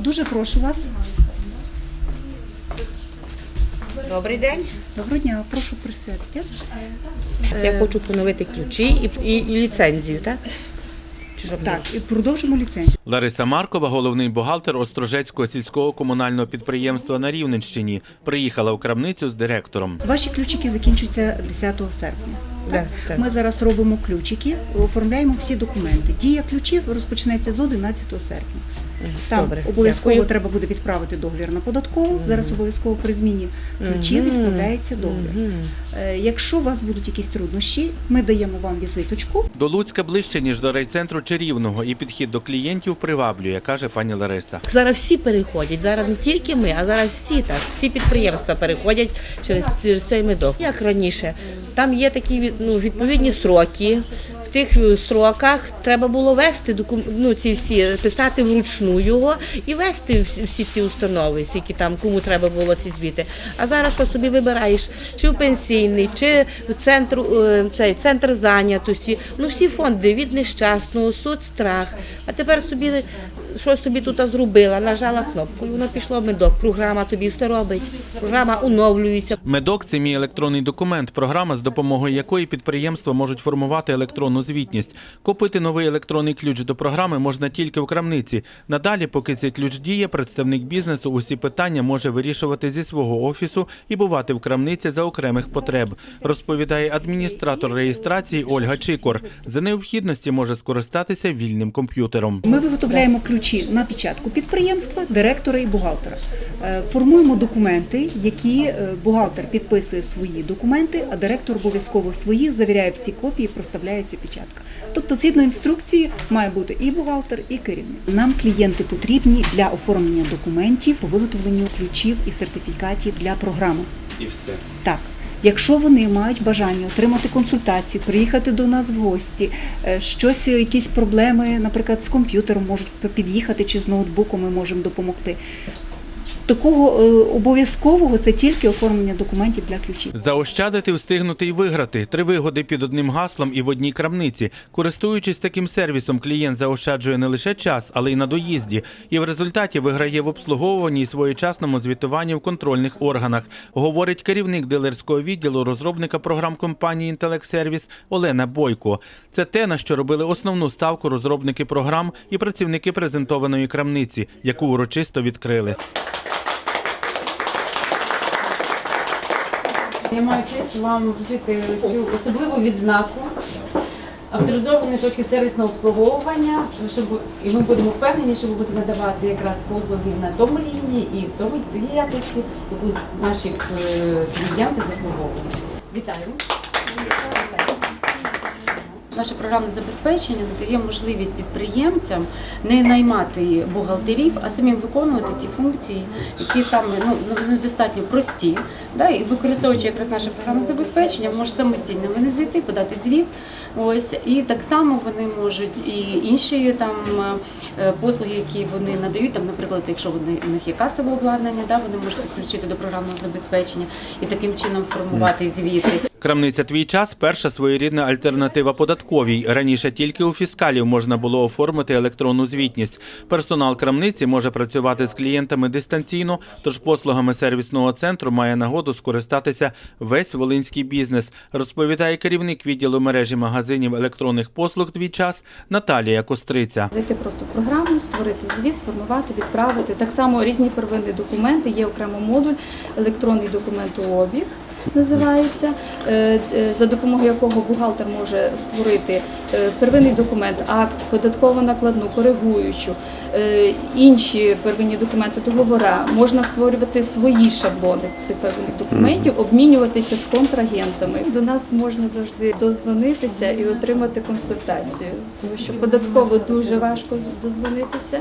Дуже прошу вас. Добрий день. Доброго дня, прошу присядьте. Я хочу поновити ключі і, і, і ліцензію, так? Чи Так, і продовжимо ліцензію. Лариса Маркова, головний бухгалтер Острожецького сільського комунального підприємства на Рівненщині, приїхала у крамницю з директором. Ваші ключики закінчуються 10 серпня. Так. Ми зараз робимо ключики, оформляємо всі документи. Дія ключів розпочнеться з 11 серпня. Там Добре, обов'язково дякую. треба буде відправити договір на податкову. Зараз обов'язково при зміні ключів Мгм. відкладається договір. Мгм. Е, Якщо у вас будуть якісь труднощі, ми даємо вам візиточку. До Луцька ближче, ніж до райцентру чи Рівного, і підхід до клієнтів приваблює, каже пані Лариса. Зараз всі переходять. Зараз не тільки ми, а зараз всі так. Всі підприємства переходять через, через цей медок. Як раніше, там є такі від- ну, відповідні сроки. В тих е, сроках треба було вести ну, ці всі писати вручну його і вести всі- ці установи, скільки там кому треба було ці звіти. А зараз що собі вибираєш, чи в пенсійний, чи в центр, е, цей центр зайнятості. Ну всі фонди від нещасного, соцстрах. А тепер собі щось собі тут зробила, нажала кнопку, і воно пішло в медок. Програма тобі все робить. Програма оновлюється. Медок це мій електронний документ, програма, з допомогою якої підприємства можуть формувати електронну звітність. Купити новий електронний ключ до програми можна тільки в крамниці. Надалі, поки цей ключ діє, представник бізнесу усі питання може вирішувати зі свого офісу і бувати в крамниці за окремих потреб, розповідає адміністратор реєстрації Ольга Чикор. За необхідності може скористатися вільним комп'ютером. Ми виготовляємо ключі на печатку підприємства, директора і бухгалтера. Е, Формуємо документи, які е, бухгалтер підписує свої документи, а директор обов'язково свої, завіряє всі копії, проставляється печатка. Тобто, згідно інструкції, має бути і бухгалтер, і керівник. Нам клієнти потрібні для оформлення документів по виготовленню ключів і сертифікатів для програми. І все. Так. Якщо вони мають бажання отримати консультацію, приїхати до нас в гості, е, щось, якісь проблеми, наприклад, з комп'ютером можуть під'їхати чи з ноутбуком ми можемо допомогти. Такого е, обов'язкового це тільки оформлення документів для ключів. Заощадити, встигнути і виграти. Три вигоди під одним гаслом і в одній крамниці. Користуючись таким сервісом, клієнт заощаджує не лише час, але й на доїзді. І в результаті виграє в обслуговуванні і своєчасному звітуванні в контрольних органах, говорить керівник дилерського відділу розробника програм компанії Інтелект Сервіс Олена Бойко. Це те, на що робили основну ставку розробники програм і працівники презентованої крамниці, яку урочисто відкрили. Я маю честь вам вжити цю особливу відзнаку авторизованої точки сервісного обслуговування, щоб і ми будемо впевнені, що ви будете надавати якраз послуги на тому рівні і в тому тій якості, яку наші е, клієнти заслуговують. Вітаю! Наше програмне забезпечення надає можливість підприємцям не наймати бухгалтерів, а самим виконувати ті функції, які саме ну, вони достатньо прості. Да? І використовуючи якраз наше програмне забезпечення, може самостійно вони зайти, подати звіт. Ось і так само вони можуть і інші там е, послуги, які вони надають, там, наприклад, якщо вони у них є касове обладнання, да, вони можуть підключити до програмного забезпечення і таким чином формувати звіти. Крамниця Твій час перша своєрідна альтернатива податковій. Раніше тільки у фіскалів можна було оформити електронну звітність. Персонал крамниці може працювати з клієнтами дистанційно, тож послугами сервісного центру має нагоду скористатися весь волинський бізнес, розповідає керівник відділу мережі магазинів електронних послуг Твій час Наталія Костриця. Зайти просто в програму, створити звіт, сформувати, відправити. Так само різні первинні документи, є окремо модуль, електронний документообіг називається, е, е, за допомогою якого бухгалтер може створити е, первинний документ, акт, податково накладну, коригуючу, інші первинні документи договора. Можна створювати свої шаблони цих первинних документів, обмінюватися з контрагентами. До нас можна завжди дозвонитися і отримати консультацію, тому що податково дуже важко дозвонитися.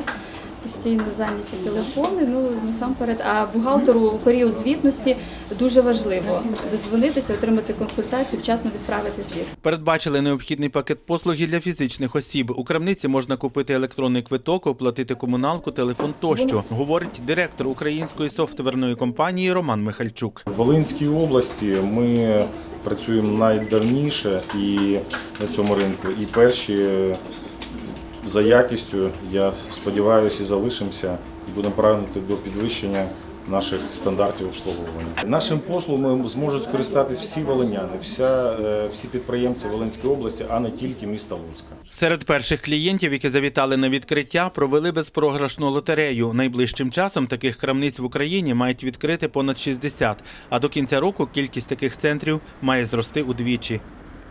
Постійно зайняті телефони, ну насамперед. А бухгалтеру у період звітності дуже важливо дозвонитися, отримати консультацію, вчасно відправити звіт. Передбачили необхідний пакет послуг і для фізичних осіб. У крамниці можна купити електронний квиток, оплатити комуналку, телефон тощо, говорить директор української софтверної компанії Роман Михальчук. В Волинській області ми працюємо найдавніше і на цьому ринку. І перші за якістю, я сподіваюся, і залишимося і будемо прагнути до підвищення наших стандартів обслуговування. Нашим послугом зможуть скористатись всі волиняни, вся, е, всі підприємці Волинської області, а не тільки міста Луцька. Серед перших клієнтів, які завітали на відкриття, провели безпрограшну лотерею. Найближчим часом таких крамниць в Україні мають відкрити понад 60, а до кінця року кількість таких центрів має зрости удвічі.